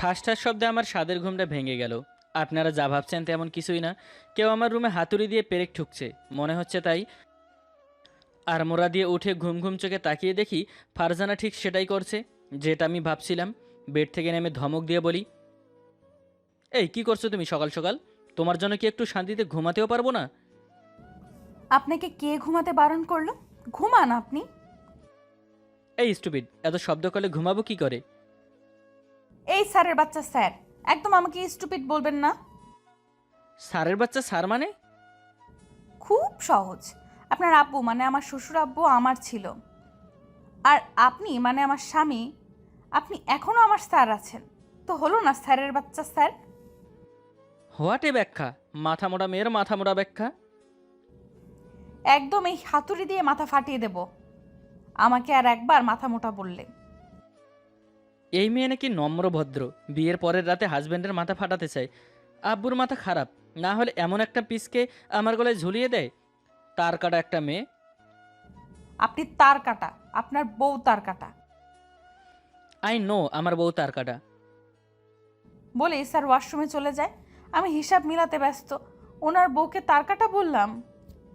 ঠাস ঠাস শব্দে আমার স্বাদের ঘুমটা ভেঙে গেল। আপনারা যা ভাবছেন তেমন কিছুই না। কেউ আমার রুমে হাতুড়ি দিয়ে পেরেক ঠুকছে। মনে হচ্ছে তাই। আর মোড়া দিয়ে উঠে ঘুম ঘুম চোখে তাকিয়ে দেখি ফারজানা ঠিক সেটাই করছে যেটা আমি ভাবছিলাম। বেড থেকে নেমে ধমক দিয়ে বলি এই কি করছ তুমি সকাল সকাল? তোমার জন্য কি একটু শান্তিতে ঘুমাতেও পারব না? আপনাকে কে ঘুমাতে বারণ করল? ঘুমান আপনি। এই স্টুপিড এত শব্দ করলে ঘুমাবো কি করে? এই স্যারের বাচ্চা স্যার। একদম আমাকে স্টুপিড বলবেন না। স্যারের বাচ্চা স্যার মানে? খুব সহজ। আপনার আব্বু মানে আমার শ্বশুর আব্বু আমার ছিল। আর আপনি মানে আমার স্বামী আপনি এখনও আমার স্যার আছেন। তো হলো না স্যারের বাচ্চা স্যার? হোয়াটে ব্যাখ্যা? মাথা মোড়া মেয়ের মাথা মোড়া ব্যাখ্যা? একদম এই হাতুড়ি দিয়ে মাথা ফাটিয়ে দেব। আমাকে আর একবার মাথা মোটা বললে। এই মেয়ে নাকি নম্র ভদ্র বিয়ের পরের রাতে হাজব্যান্ডের মাথা ফাটাতে চায়। আব্বুর মাথা খারাপ না হলে এমন একটা পিসকে আমার গলায় ঝুলিয়ে দেয়? তার কাটা একটা মেয়ে? আপনি তার কাটা আপনার বউ তার কাটা। আই নো আমার বউ তার কাটা। বলে স্যার ওয়াশরুমে চলে যায়। আমি হিসাব মিলাতে ব্যস্ত। ওনার বউকে তার কাটা বললাম।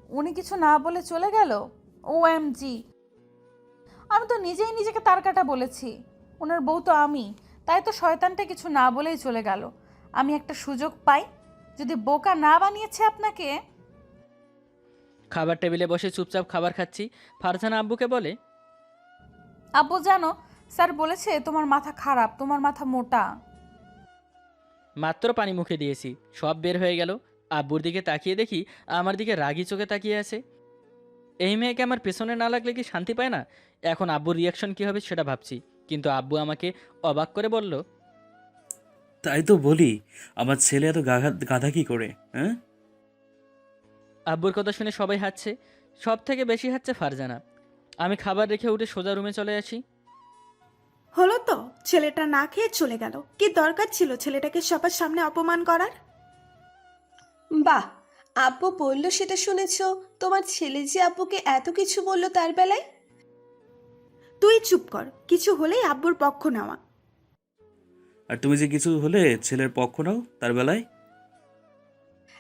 উনি কিছু না বলে চলে গেল? ও এম জি আমি তো নিজেই নিজেকে তার কাটা বলেছি। ওনার বউ তো আমি। তাই তো শয়তানটা কিছু না বলেই চলে গেল। আমি একটা সুযোগ পাই যদি বোকা না বানিয়েছে আপনাকে? খাবার টেবিলে বসে চুপচাপ খাবার খাচ্ছি। ফারজানা আব্বুকে বলে আব্বু জানো স্যার বলেছে তোমার মাথা খারাপ তোমার মাথা মোটা। মাত্র পানি মুখে দিয়েছি সব বের হয়ে গেল। আব্বুর দিকে তাকিয়ে দেখি আমার দিকে রাগি চোখে তাকিয়ে আছে। এই মেয়েকে আমার পেছনে না লাগলে কি শান্তি পায় না? এখন আব্বুর রিয়াকশন কী হবে সেটা ভাবছি। কিন্তু আব্বু আমাকে অবাক করে বলল তাই তো বলি আমার ছেলে এত গাধা কি করে হ্যাঁ? আব্বুর কথা শুনে সবাই হাসছে সব থেকে বেশি হাসছে ফারজানা। আমি খাবার রেখে উঠে সোজা রুমে চলে আসি। হলো তো ছেলেটা না খেয়ে চলে গেল। কি দরকার ছিল ছেলেটাকে সবার সামনে অপমান করার? বাহ আব্বু বলল সেটা শুনেছ। তোমার ছেলে যে আব্বুকে এত কিছু বলল তার বেলায়? তুই চুপ কর কিছু হলেই আব্বুর পক্ষ নেওয়া। আর তুমি যে কিছু হলে ছেলের পক্ষ নাও তার বেলায়?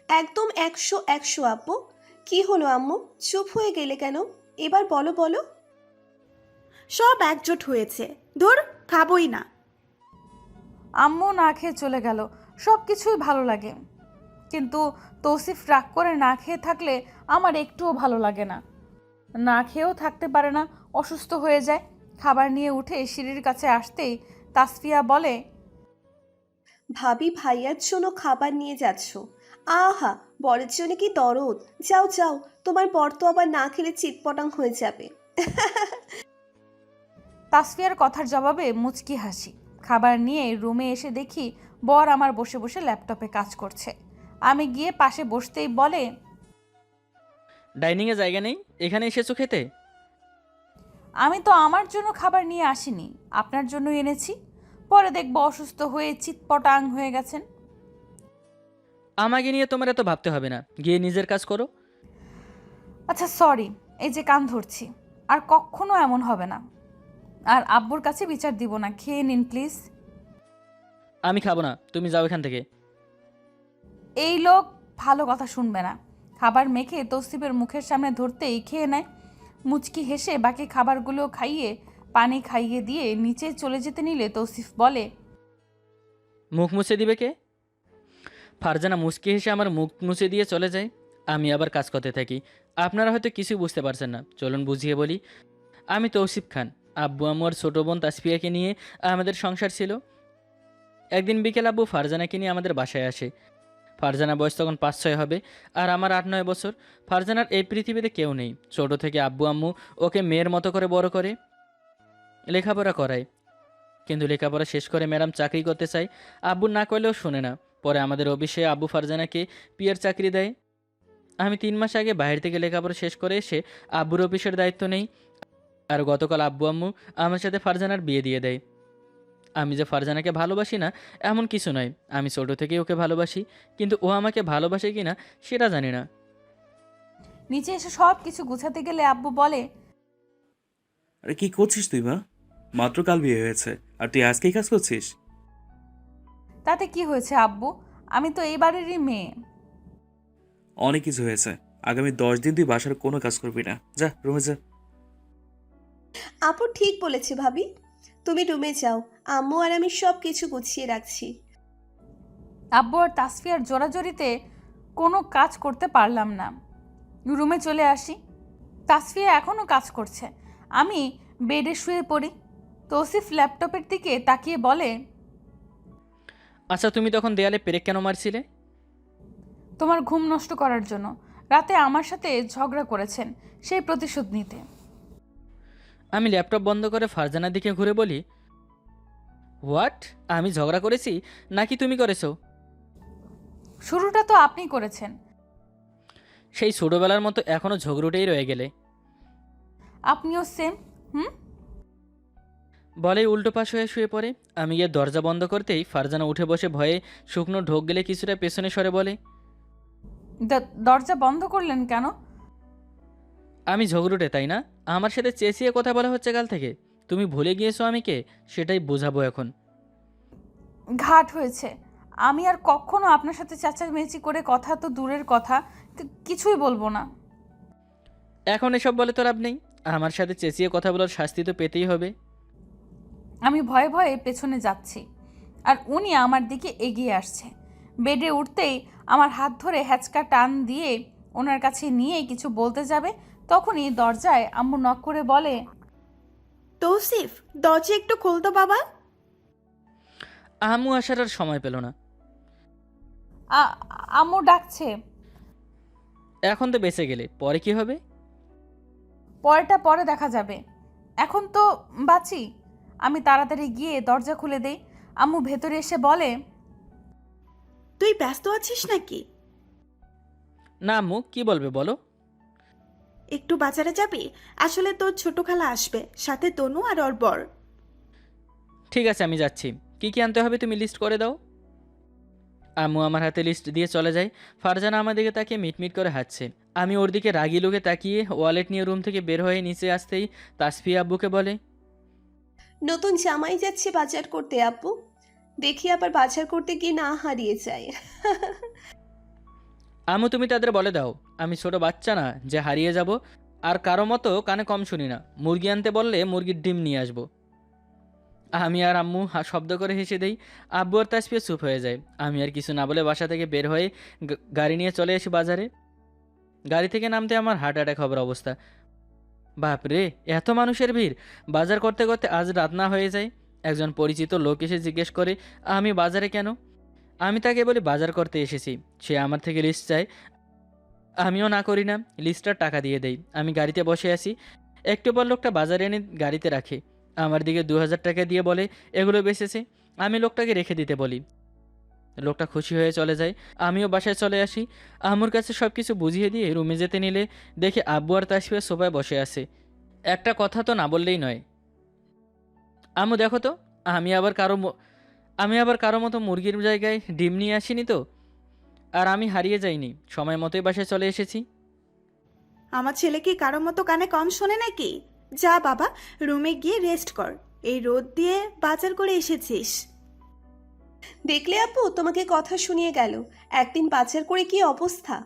একদম একশো একশো আব্বু। কি হলো আম্মু চুপ হয়ে গেলে কেন? এবার বলো বলো। সব একজোট হয়েছে। ধর খাবই না। আম্মু না খেয়ে চলে গেল সব কিছুই ভালো লাগে। কিন্তু তৌসিফ রাগ করে না খেয়ে থাকলে আমার একটুও ভালো লাগে না। না খেয়েও থাকতে পারে না অসুস্থ হয়ে যায়। খাবার নিয়ে উঠে সিঁড়ির কাছে আসতেই তাসফিয়া বলে ভাবি ভাইয়ার জন্য খাবার নিয়ে যাচ্ছ। আহা বরের জন্য কি দরদ? যাও যাও তোমার বর তো আবার না খেলে চিটপটাং হয়ে যাবে। তাসফিয়ার কথার জবাবে মুচকি হাসি। খাবার নিয়ে রুমে এসে দেখি বর আমার বসে বসে ল্যাপটপে কাজ করছে। আমি গিয়ে পাশে বসতেই বলে ডাইনিংয়ে জায়গা নেই? এখানে এসেছ খেতে? আমি তো আমার জন্য খাবার নিয়ে আসিনি। আপনার জন্য এনেছি। পরে দেখব অসুস্থ হয়ে চিৎপটাং হয়ে গেছেন। আমাকে নিয়ে তোমার এত ভাবতে হবে না। গিয়ে নিজের কাজ করো। আচ্ছা সরি এই যে কান ধরছি। আর কখনো এমন হবে না। আর আব্বুর কাছে বিচার দিব না। খেয়ে নিন প্লিজ। আমি খাব না। তুমি যাও এখান থেকে। এই লোক ভালো কথা শুনবে না। খাবার মেখে তৌসিফের মুখের সামনে ধরতেই খেয়ে নেয়। মুচকি হেসে বাকি খাবারগুলো খাইয়ে, পানি খাইয়ে দিয়ে নিচে চলে যেতে নিলে তৌসিফ বলে, মুখ মুছে দিবে কে? ফারজানা মুচকি হেসে আমার মুখ মুছে দিয়ে চলে যায়। আমি আবার কাজ করতে থাকি। আপনারা হয়তো কিছুই বুঝতে পারছেন না। চলুন বুঝিয়ে বলি। আমি তৌসিফ খান। আব্বু, আম্মু আর ছোটো বোন তাসফিয়াকে নিয়ে আমাদের সংসার ছিল। একদিন বিকেল আব্বু ফারজানাকে নিয়ে আমাদের বাসায় আসে। ফারজানা বয়স তখন পাঁচ ছয় হবে। আর আমার আট নয় বছর। ফারজানার এই পৃথিবীতে কেউ নেই। ছোট থেকে আব্বু আম্মু ওকে মেয়ের মতো করে বড় করে, লেখাপড়া করায়। কিন্তু লেখাপড়া শেষ করে ম্যাডাম চাকরি করতে চায়। আব্বু না করলেও শোনে না। পরে আমাদের অফিসে আব্বু ফারজানাকে পিয়ার চাকরি দেয়। আমি তিন মাস আগে বাইরে থেকে লেখাপড়া শেষ করে এসে আব্বুর অফিসের দায়িত্ব নেই। আর গতকাল আব্বু আম্মু আমার সাথে ফারজানার বিয়ে দিয়ে দেয়। আমি যে ফারজানাকে ভালোবাসি না এমন কিছু নয়। আমি ছোটো থেকেই ওকে ভালোবাসি কিন্তু ও আমাকে ভালোবাসে কি না সেটা জানি না। নিচে এসে সব কিছু গুছাতে গেলে আব্বু বলে আরে কি করছিস তুই মা? মাত্র কাল বিয়ে হয়েছে আর তুই আজকেই কাজ করছিস? তাতে কি হয়েছে আব্বু? আমি তো এই বাড়িরই মেয়ে। অনেক কিছু হয়েছে। আগামী দশ দিন তুই বাসার কোনো কাজ করবি না। যা রুমে যা। আপু ঠিক বলেছে ভাবি। তুমি রুমে যাও। আম্মু আর আমি সব কিছু গুছিয়ে রাখছি। আব্বু আর তাসফিয়ার জোরাজোরিতে কোনো কাজ করতে পারলাম না। রুমে চলে আসি। তাসফিয়া এখনও কাজ করছে। আমি বেডে শুয়ে পড়ি। তৌসিফ ল্যাপটপের দিকে তাকিয়ে বলে আচ্ছা তুমি তখন দেয়ালে পেরেক কেন মারছিলে? তোমার ঘুম নষ্ট করার জন্য। রাতে আমার সাথে ঝগড়া করেছেন। সেই প্রতিশোধ নিতে। আমি ল্যাপটপ বন্ধ করে ফারজানার দিকে ঘুরে বলি হোয়াট? আমি ঝগড়া করেছি? নাকি তুমি করেছ? শুরুটা তো আপনিই করেছেন। সেই ছোটোবেলার মতো এখনও ঝগড়ুটেই রয়ে গেলে। আপনিও সেম হুম? বলেই উল্টো পাশ হয়ে শুয়ে পড়ে। আমি গিয়ে দরজা বন্ধ করতেই ফারজানা উঠে বসে ভয়ে শুকনো ঢোক গেলে কিছুটা পেছনে সরে বলে দ- দরজা বন্ধ করলেন কেন? আমি ঝগড়ুটে তাই না? আমার সাথে চেঁচিয়ে কথা বলা হচ্ছে কাল থেকে। তুমি ভুলে গিয়েছো আমি কে সেটাই বোঝাবো এখন। ঘাট হয়েছে। আমি আর কখনো আপনার সাথে চেঁচামেচি করে কথা তো দূরের কথা কিছুই বলব না। এখন এসব বলে তো লাভ নেই। আমার সাথে চেঁচিয়ে কথা বলার শাস্তি তো পেতেই হবে। আমি ভয়ে ভয়ে পেছনে যাচ্ছি। আর উনি আমার দিকে এগিয়ে আসছে। বেডে উঠতেই আমার হাত ধরে হ্যাচকা টান দিয়ে ওনার কাছে নিয়ে কিছু বলতে যাবে তখনই দরজায় আম্মু নক করে বলে তৌসিফ দরজা একটু খুলতো বাবা? আম্মু আসার আর সময় পেল না। "আ- আম্মু ডাকছে। এখন তো বেঁচে গেলে পরে কি হবে? পরেটা পরে দেখা যাবে। এখন তো বাঁচি। আমি তাড়াতাড়ি গিয়ে দরজা খুলে দেই। আম্মু ভেতরে এসে বলে তুই ব্যস্ত আছিস নাকি? না আম্মু কি বলবে বলো? একটু বাজারে যাবি? আসলে তোর ছোট খালা আসবে সাথে তনু আর ওর বর। ঠিক আছে আমি যাচ্ছি। কি কি আনতে হবে তুমি লিস্ট করে দাও। আম্মু আমার হাতে লিস্ট দিয়ে চলে যায়। ফারজানা আমার দিকে তাকিয়ে মিটমিট করে হাঁটছে। আমি ওর দিকে রাগি লোকে তাকিয়ে ওয়ালেট নিয়ে রুম থেকে বের হয়ে নিচে আসতেই তাসফি আব্বুকে বলে নতুন জামাই যাচ্ছে বাজার করতে আপু দেখি আবার বাজার করতে গিয়ে না হারিয়ে যায়। আম্মু, তুমি তাদের বলে দাও, আমি ছোট বাচ্চা না, যে হারিয়ে যাব, আর কারও মতো কানে কম শুনি না। মুরগি আনতে বললে মুরগির ডিম নিয়ে আসব। আমি আর আম্মু শব্দ করে হেসে দেই, আব্বু আর তাসফিয়া চুপ হয়ে যায়। আমি আর কিছু না বলে বাসা থেকে বের হয়ে গাড়ি নিয়ে চলে আসি বাজারে। গাড়ি থেকে নামতে আমার হার্ট অ্যাটাক হবার অবস্থা। বাপরে এত মানুষের ভিড়! বাজার করতে করতে আজ রাত না হয়ে যায়। একজন পরিচিত লোক এসে জিজ্ঞেস করে, আমি বাজারে কেন? আমি তাকে বলি বাজার করতে এসেছি। সে আমার থেকে লিস্ট চায়। আমিও না করি না লিস্টটার টাকা দিয়ে দেই। আমি গাড়িতে বসে আছি। একটু পর লোকটা বাজারে এনে গাড়িতে রাখে। আমার দিকে দু হাজার টাকা দিয়ে বলে, এগুলো বেচেছে? আমি লোকটাকে রেখে দিতে বলি। লোকটা খুশি হয়ে চলে যায়। আমিও বাসায় চলে আসি। আম্মুর কাছে সব কিছু বুঝিয়ে দিয়ে রুমে যেতে নিলে দেখে আব্বু আর তাসফিয়া সোফায় বসে আছে। একটা কথা তো না বললেই নয়। আম্মু, দেখো তো, আমি আবার কারও আমি আবার কারও মতো মুরগির জায়গায় ডিম নিয়ে আসিনি তো? আর আমি হারিয়ে যাইনি সময় মতোই বাসায় চলে এসেছি। আমার ছেলে কি কারোর মতো কানে কম শোনে নাকি? যা বাবা রুমে গিয়ে রেস্ট কর। এই রোদ দিয়ে বাজার করে এসেছিস। দেখলে আপু তোমাকে কথা শুনিয়ে গেল। একদিন বাজার করে কি অবস্থা?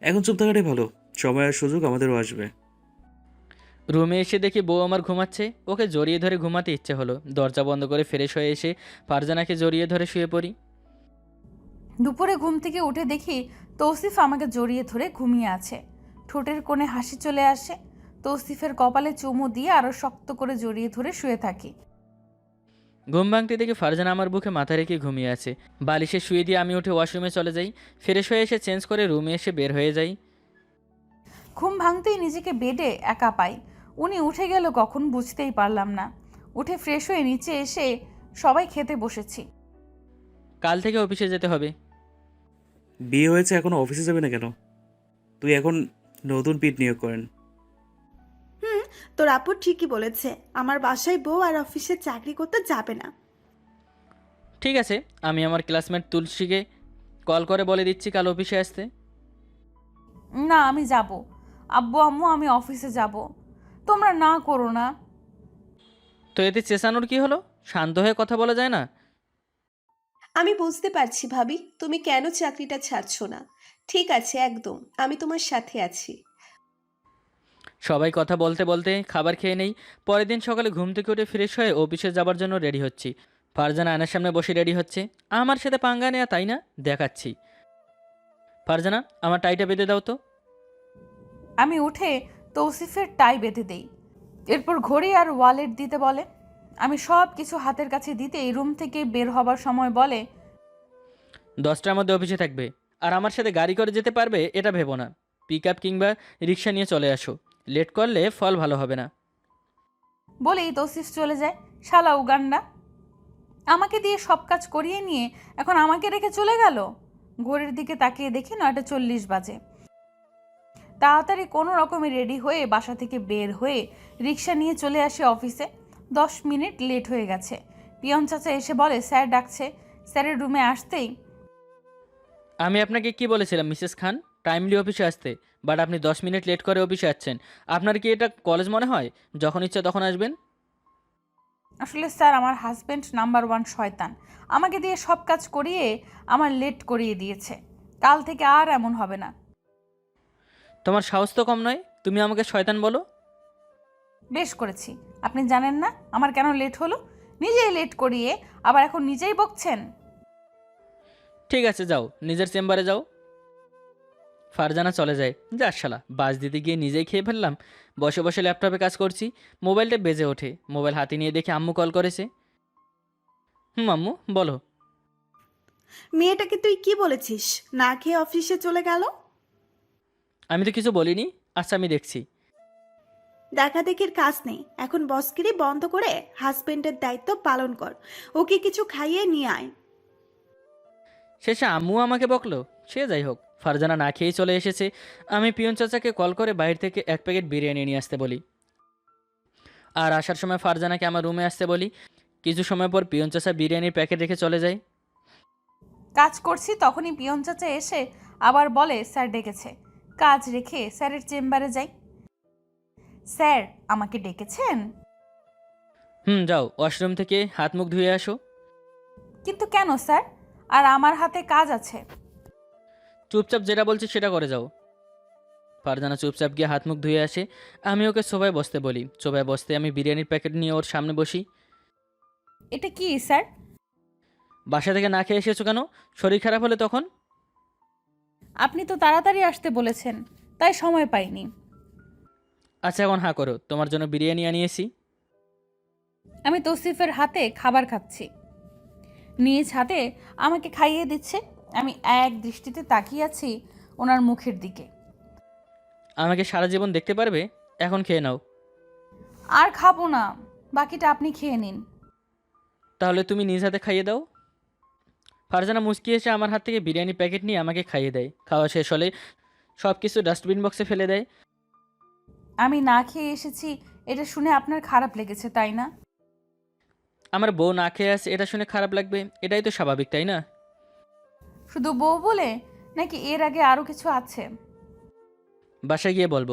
এখন চুপ থাকাটাই ভালো। সময় আর সুযোগ আমাদেরও আসবে। রুমে এসে দেখি বউ আমার ঘুমাচ্ছে। ওকে জড়িয়ে ধরে ঘুমাতে ইচ্ছে হলো। দরজা বন্ধ করে ফ্রেশ হয়ে এসে ফারজানাকে জড়িয়ে ধরে শুয়ে পড়ি। দুপুরে ঘুম থেকে উঠে দেখি তৌসিফ আমাকে জড়িয়ে ধরে ঘুমিয়ে আছে। ঠোঁটের কোণে হাসি চলে আসে। তৌসিফের কপালে চুমু দিয়ে আরও শক্ত করে জড়িয়ে ধরে শুয়ে থাকি। ঘুম ভাঙতে দেখে ফারজানা আমার বুকে মাথা রেখে ঘুমিয়ে আছে। বালিশে শুয়ে দিয়ে আমি উঠে ওয়াশরুমে চলে যাই। ফ্রেশ হয়ে এসে চেঞ্জ করে রুমে এসে বের হয়ে যাই। ঘুম ভাঙতেই নিজেকে বেডে একা পাই। উনি উঠে গেল কখন বুঝতেই পারলাম না। উঠে ফ্রেশ হয়ে নিচে এসে সবাই খেতে বসেছি। কাল থেকে অফিসে যেতে হবে। বিয়ে হয়েছে এখনও অফিসে যাবে না কেন? তুই এখন নতুন পিট নিয়োগ করেন। হুম তোর আপু ঠিকই বলেছে আমার বাসায় বউ আর অফিসে চাকরি করতে যাবে না। ঠিক আছে আমি আমার ক্লাসমেট তুলসীকে কল করে বলে দিচ্ছি কাল অফিসে আসতে। না আমি যাব। আব্বু আম্মু আমি অফিসে যাব। তোমরা না করো না। তো এতে চেঁচানোর কি হলো? শান্ত হয়ে কথা বলা যায় না? আমি বুঝতে পারছি ভাবি তুমি কেন চাকরিটা ছাড়ছো না? ঠিক আছে একদম আমি তোমার সাথে আছি। সবাই কথা বলতে বলতে খাবার খেয়ে নেই। পরের দিন সকালে ঘুম থেকে উঠে ফ্রেশ হয়ে অফিসে যাবার জন্য রেডি হচ্ছি। ফারজানা আয়নার সামনে বসে রেডি হচ্ছে। আমার সাথে পাঙ্গা নেয়া তাই না? দেখাচ্ছি। ফারজানা আমার টাইটা বেঁধে দাও তো। আমি উঠে তৌসিফের টাই বেঁধে দেই। এরপর ঘড়ি আর ওয়ালেট দিতে বলে। আমি সব কিছু হাতের কাছে দিতেই রুম থেকে বের হবার সময় বলে দশটার মধ্যে অফিসে থাকবে। আর আমার সাথে গাড়ি করে যেতে পারবে এটা ভেবো না। পিক আপ কিংবা রিক্সা নিয়ে চলে আসো। লেট করলে ফল ভালো হবে না। বলেই তৌসিফ চলে যায়। শালা উগান্ডা আমাকে দিয়ে সব কাজ করিয়ে নিয়ে এখন আমাকে রেখে চলে গেল? ঘড়ির দিকে তাকিয়ে দেখি নয়টা চল্লিশ বাজে। তাড়াতাড়ি কোনো রকমে রেডি হয়ে বাসা থেকে বের হয়ে রিক্সা নিয়ে চলে আসে অফিসে। দশ মিনিট লেট হয়ে গেছে। পিয়ন চাচা এসে বলে স্যার ডাকছে। স্যারের রুমে আসতেই আমি আপনাকে কি বলেছিলাম মিসেস খান? টাইমলি অফিসে আসতে। বাট আপনি দশ মিনিট লেট করে অফিসে আসছেন। আপনার কি এটা কলেজ মনে হয়? যখন ইচ্ছা তখন আসবেন। আসলে স্যার আমার হাজব্যান্ড নাম্বার ওয়ান শয়তান। আমাকে দিয়ে সব কাজ করিয়ে আমার লেট করিয়ে দিয়েছে। কাল থেকে আর এমন হবে না। তোমার সাহস তো কম নয় তুমি আমাকে শয়তান বলো। বেশ করেছি। আপনি জানেন না আমার কেন লেট হলো? নিজেই লেট করিয়ে আবার এখন নিজেই বকছেন? ঠিক আছে যাও নিজের চেম্বারে যাও। ফারজানা চলে যায়। যা শালা বাস দিতে গিয়ে নিজেই খেয়ে ফেললাম। বসে বসে ল্যাপটপে কাজ করছি। মোবাইলটা বেজে ওঠে। মোবাইল হাতে নিয়ে দেখে আম্মু কল করেছে। হুম আম্মু বলো। মেয়েটাকে তুই কি বলেছিস? না খেয়ে অফিসে চলে গেল? আমি তো কিছু বলিনি আচ্ছা আমি দেখছি। দেখা দেখির কাজ নেই। এখন বসকিরি বন্ধ করে হাজবেন্ডের দায়িত্ব পালন কর। ওকে কিছু খাইয়ে নিয়ে আয়। শেষে আম্মু আমাকে বকলো সে যাই হোক ফারজানা না খেয়েই চলে এসেছে। আমি পিয়ন চাচাকে কল করে বাইরে থেকে এক প্যাকেট বিরিয়ানি নিয়ে আসতে বলি। আর আসার সময় ফারজানাকে আমার রুমে আসতে বলি। কিছু সময় পর পিয়ন চাচা বিরিয়ানির প্যাকেট রেখে চলে যায়। কাজ করছি তখনই পিয়ন চাচা এসে আবার বলে স্যার ডেকেছে। কাজ রেখে স্যারের চেম্বারে যাই। স্যার আমাকে ডেকেছেন? হুম যাও ওয়াশরুম থেকে হাত মুখ ধুয়ে আসো। কিন্তু কেন স্যার? আর আমার হাতে কাজ আছে। চুপচাপ যেটা বলছি সেটা করে যাও। ফারজানা চুপচাপ গিয়ে হাত মুখ ধুয়ে আসে। আমি ওকে সোফায় বসতে বলি। সোফায় বসতে আমি বিরিয়ানির প্যাকেট নিয়ে ওর সামনে বসি। এটা কি স্যার? বাসা থেকে না খেয়ে এসেছ কেন? শরীর খারাপ হলে তখন? আপনি তো তাড়াতাড়ি আসতে বলেছেন তাই সময় পাইনি। আচ্ছা এখন হাঁ করো তোমার জন্য বিরিয়ানি আনিয়েছি। আমি তৌসিফের হাতে খাবার খাচ্ছি। নিজ হাতে আমাকে খাইয়ে দিচ্ছে আমি এক দৃষ্টিতে তাকিয়ে আছি ওনার মুখের দিকে। আমাকে সারা জীবন দেখতে পারবে? এখন খেয়ে নাও। আর খাব না বাকিটা আপনি খেয়ে নিন। তাহলে তুমি নিজ হাতে খাইয়ে দাও। ফারজানা মুচকি এসে আমার হাত থেকে বিরিয়ানি প্যাকেট নিয়ে আমাকে খাইয়ে দেয়। খাওয়া শেষ হলে সব কিছু ডাস্টবিন বক্সে ফেলে দেয়। আমি না খেয়ে এসেছি এটা শুনে আপনার খারাপ লেগেছে তাই না? আমার বউ না খেয়ে আসে এটা শুনে খারাপ লাগবে এটাই তো স্বাভাবিক তাই না? শুধু বউ বলে নাকি এর আগে আরও কিছু আছে? বাসায় গিয়ে বলব।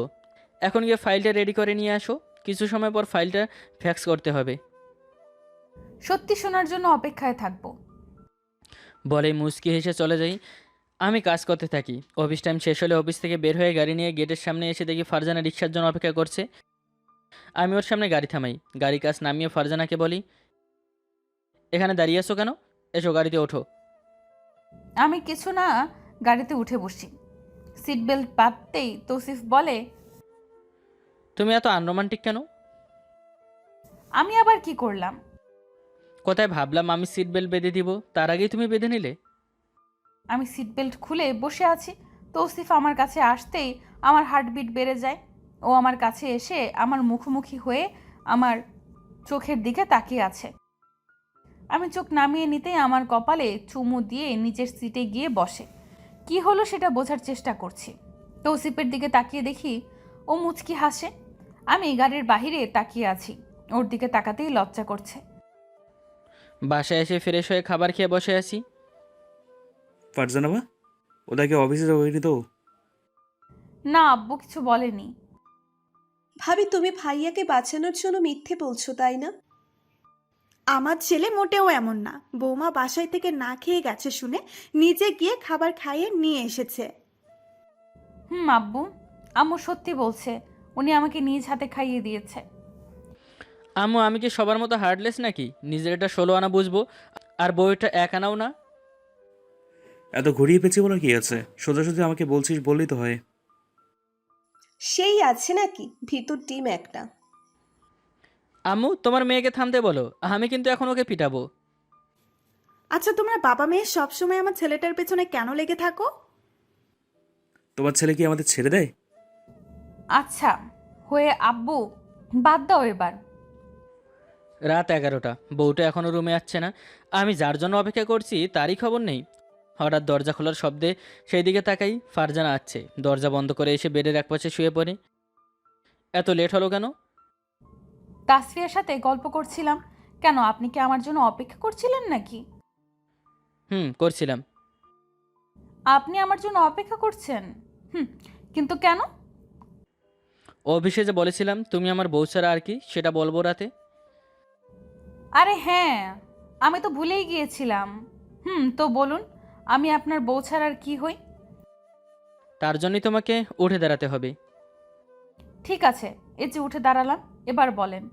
এখন গিয়ে ফাইলটা রেডি করে নিয়ে আসো কিছু সময় পর ফাইলটা ফ্যাক্স করতে হবে। সত্যি শোনার জন্য অপেক্ষায় থাকব। বলে মুচকি হেসে চলে যাই। আমি কাজ করতে থাকি। অফিস টাইম শেষ হলে অফিস থেকে বের হয়ে গাড়ি নিয়ে গেটের সামনে এসে দেখি ফারজানা রিক্সার জন্য অপেক্ষা করছে। আমি ওর সামনে গাড়ি থামাই। গাড়ি কাজ নামিয়ে ফারজানাকে বলি এখানে দাঁড়িয়ে আছো কেন? এসো গাড়িতে ওঠো। আমি কিছু না গাড়িতে উঠে বসি। সিট বেল্ট বাঁধতেই তৌসিফ বলে তুমি এত আনরোমান্টিক কেন? আমি আবার কি করলাম? কোথায় ভাবলাম আমি সিট বেল্ট বেঁধে দিব। তার আগেই তুমি বেঁধে নিলে? আমি সিট বেল্ট খুলে বসে আছি। তৌসিফ আমার কাছে আসতেই আমার হার্টবিট বেড়ে যায়। ও আমার কাছে এসে আমার মুখোমুখি হয়ে আমার চোখের দিকে তাকিয়ে আছে। আমি চোখ নামিয়ে নিতেই আমার কপালে চুমু দিয়ে নিজের সিটে গিয়ে বসে। কি হলো সেটা বোঝার চেষ্টা করছি। তৌসিফের দিকে তাকিয়ে দেখি ও মুচকি হাসে। আমি গাড়ির বাহিরে তাকিয়ে আছি। ওর দিকে তাকাতেই লজ্জা করছে। বাসায় এসে ফ্রেশ হয়ে খাবার খেয়ে বসে আছি। ফারজানা বা ওদেরকে অফিসে যাবনি তো? না আব্বু কিছু বলেনি। ভাবি তুমি ভাইয়াকে বাঁচানোর জন্য মিথ্যে বলছো তাই না? আমার ছেলে মোটেও এমন না। বৌমা বাসায় থেকে না খেয়ে গেছে শুনে নিজে গিয়ে খাবার খাইয়ে নিয়ে এসেছে। হুম আব্বু। আম্মু সত্যি বলছে উনি আমাকে নিজ হাতে খাইয়ে দিয়েছে। আম্মু আমি কি সবার মতো হার্ডলেস নাকি? নিজের এটা ষোলো আনা বুঝব আর বইটা এক আনাও না। এত ঘুরিয়ে পেঁচিয়ে বলার কি আছে? সোজা সোজাসুজি আমাকে বলছিস বললেই তো হয়। সেই আছে নাকি? ভিতর টিম একটা। আম্মু তোমার মেয়েকে থামতে বলো আমি কিন্তু এখন ওকে পিটাবো। আচ্ছা তোমরা বাবা মেয়ে সবসময় আমার ছেলেটার পেছনে কেন লেগে থাকো? তোমার ছেলে কি আমাদের ছেড়ে দেয়? আচ্ছা হয়ে আব্বু বাদ দাও এবার। রাত এগারোটা। বউটা এখনও রুমে আসছে না। আমি যার জন্য অপেক্ষা করছি তারই খবর নেই। হঠাৎ দরজা খোলার শব্দে সেই দিকে তাকাই ফারজানা আসছে দরজা বন্ধ করে এসে বেডের এক পাশে শুয়ে পড়ে। এত লেট হলো কেন? তাসফিয়ার সাথে গল্প করছিলাম। কেন আপনি কি আমার জন্য অপেক্ষা করছিলেন নাকি? হুম করছিলাম। আপনি আমার জন্য অপেক্ষা করছেন? হুম কিন্তু কেন? অফিসে যে বলেছিলাম তুমি আমার বউ ছাড়া আর কি সেটা বলব রাতে? আরে হ্যাঁ আমি তো ভুলেই গিয়েছিলাম। হুম তো বলুন আমি আপনার বউ ছাড়ার কি হই? তার জন্যই তোমাকে উঠে দাঁড়াতে হবে। ঠিক আছে এই যে উঠে দাঁড়ালাম এবার বলেন।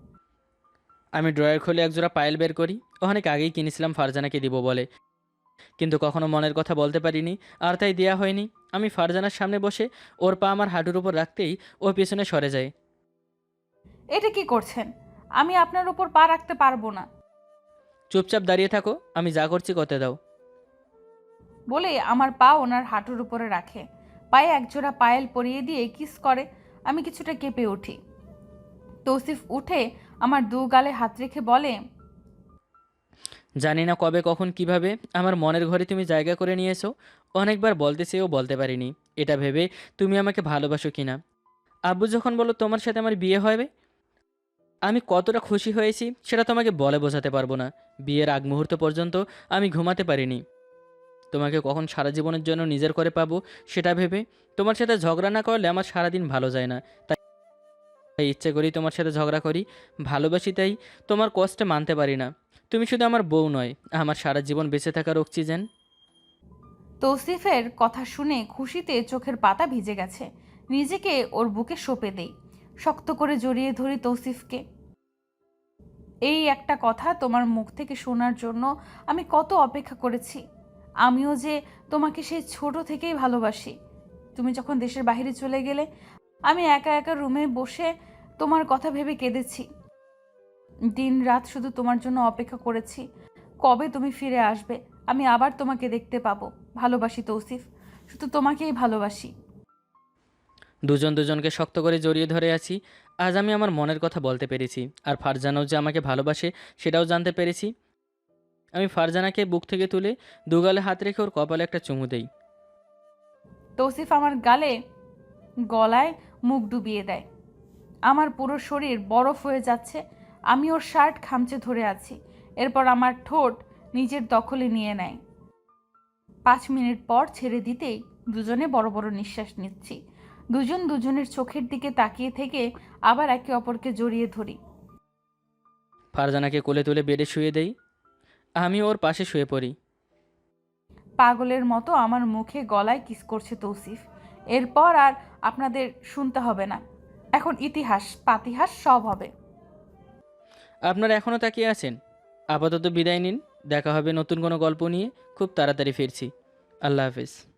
আমি ড্রয়ার খুলে একজোড়া পায়েল বের করি অনেক আগেই কিনেছিলাম ফারজানাকে দিব বলে। কিন্তু কখনো মনের কথা বলতে পারিনি আর তাই দেয়া হয়নি। আমি ফারজানার সামনে বসে ওর পা আমার হাঁটুর উপর রাখতেই ও পেছনে সরে যায়। এটা কি করছেন? আমি আপনার উপর পা রাখতে পারব না। চুপচাপ দাঁড়িয়ে থাকো আমি যা করছি করতে দাও। বলে আমার পা ওনার হাঁটুর উপরে রাখে। পায়ে একজোড়া পায়েল পরিয়ে দিয়ে কিস করে আমি কিছুটা কেঁপে উঠি। তৌসিফ উঠে আমার দু গালে হাত রেখে বলে জানি না কবে কখন কীভাবে আমার মনের ঘরে তুমি জায়গা করে নিয়েছো। অনেকবার বলতে চেয়েও বলতে পারিনি। এটা ভেবে তুমি আমাকে ভালোবাসো কিনা? আব্বু যখন বলো তোমার সাথে আমার বিয়ে হবে? আমি কতটা খুশি হয়েছি সেটা তোমাকে বলে বোঝাতে পারব না। বিয়ের আগ মুহূর্ত পর্যন্ত আমি ঘুমাতে পারিনি। তোমাকে কখন সারা জীবনের জন্য নিজের করে পাবো সেটা ভেবে তোমার সাথে ঝগড়া না করলে আমার সারাদিন ভালো যায় না। তাই তাই ইচ্ছে করি তোমার সাথে ঝগড়া করি, ভালোবাসি তাই তোমার কষ্টে মানতে পারি না। তুমি শুধু আমার বউ নয়, আমার সারা জীবন বেঁচে থাকার অক্সিজেন। তৌসিফের কথা শুনে খুশিতে চোখের পাতা ভিজে গেছে। নিজেকে ওর বুকে সঁপে দেই। শক্ত করে জড়িয়ে ধরি তৌসিফকে। এই একটা কথা তোমার মুখ থেকে শোনার জন্য আমি কত অপেক্ষা করেছি। আমিও যে তোমাকে সেই ছোট থেকেই ভালোবাসি। তুমি যখন দেশের বাইরে চলে গেলে, আমি একা একা রুমে বসে তোমার কথা ভেবে কেঁদেছি। দিন রাত শুধু তোমার জন্য অপেক্ষা করেছি। কবে তুমি ফিরে আসবে, আমি আবার তোমাকে দেখতে পাবো। ভালোবাসি তৌসিফ, শুধু তোমাকেই ভালোবাসি। দুজন দুজনকে শক্ত করে জড়িয়ে ধরে আছি। আজ আমি আমার মনের কথা বলতে পেরেছি, আর ফারজানাও যে আমাকে ভালোবাসে সেটাও জানতে পেরেছি। আমি ফারজানাকে বুক থেকে তুলে দুগালে হাত রেখে ওর কপালে একটা চুমু দেই। তৌসিফ আমার গালে, গলায় মুখ ডুবিয়ে দেয়। আমার পুরো শরীর বরফ হয়ে যাচ্ছে, আমি ওর শার্ট খামচে ধরে আছি। এরপর আমার ঠোঁট নিজের দখলে নিয়ে নেয়। পাঁচ মিনিট পর ছেড়ে দিতেই দুজনে বড় বড় নিঃশ্বাস নিচ্ছি। দুজন দুজনের চোখের দিকে তাকিয়ে থেকে আবার একে অপরকে জড়িয়ে ধরি। ফারজানাকে কোলে তুলে বেডে শুয়ে দেই। আমি ওর পাশে শুয়ে পড়ি। পাগলের মতো আমার মুখে গলায় কিস করছে তৌসিফ। এরপর আর আপনাদের শুনতে হবে না। এখন ইতিহাস পাতিহাস সব হবে। আপনারা এখনও তাকিয়ে আছেন? আপাতত বিদায় নিন। দেখা হবে নতুন কোনো গল্প নিয়ে। খুব তাড়াতাড়ি ফিরছি। আল্লাহ হাফিজ।